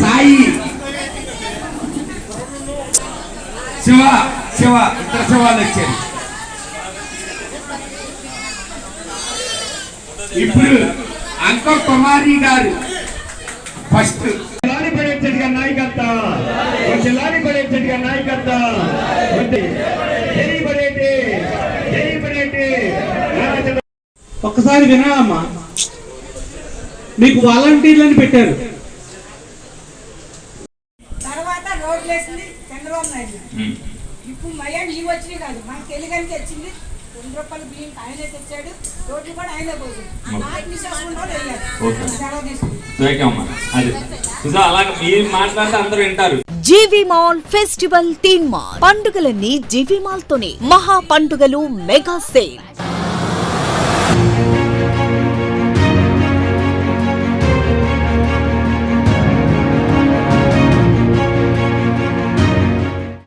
సాయి. శివ శివ ఇద్దరు శివాలు వచ్చారు. ఇప్పుడు అంక కుమారి గారు ఫస్ట్. లాని పడేటట్టుగా నాయకత్వం. లాని పడేటట్టుగా నాయకత్వం. ఒక్కసారి వినాలమ్మా. మీకు వాలంటీర్లని పెట్టారు. తర్వాత రోడ్లు వేసింది చంద్రబాబు నాయుడు. ఇప్పుడు మళ్ళీ నీవు వచ్చినాయి కాదు. మనకి తెలుగని తెచ్చింది రెండు రూపాయలు బియ్యం ఆయనే తెచ్చాడు. రోడ్లు కూడా ఆయనే వింటారు. జీవి మాల్ ఫెస్టివల్ తీన్ మాల్. పండుగలన్నీ జీవి మాల్ తోనే మహా పండుగలు మెగా సేల్.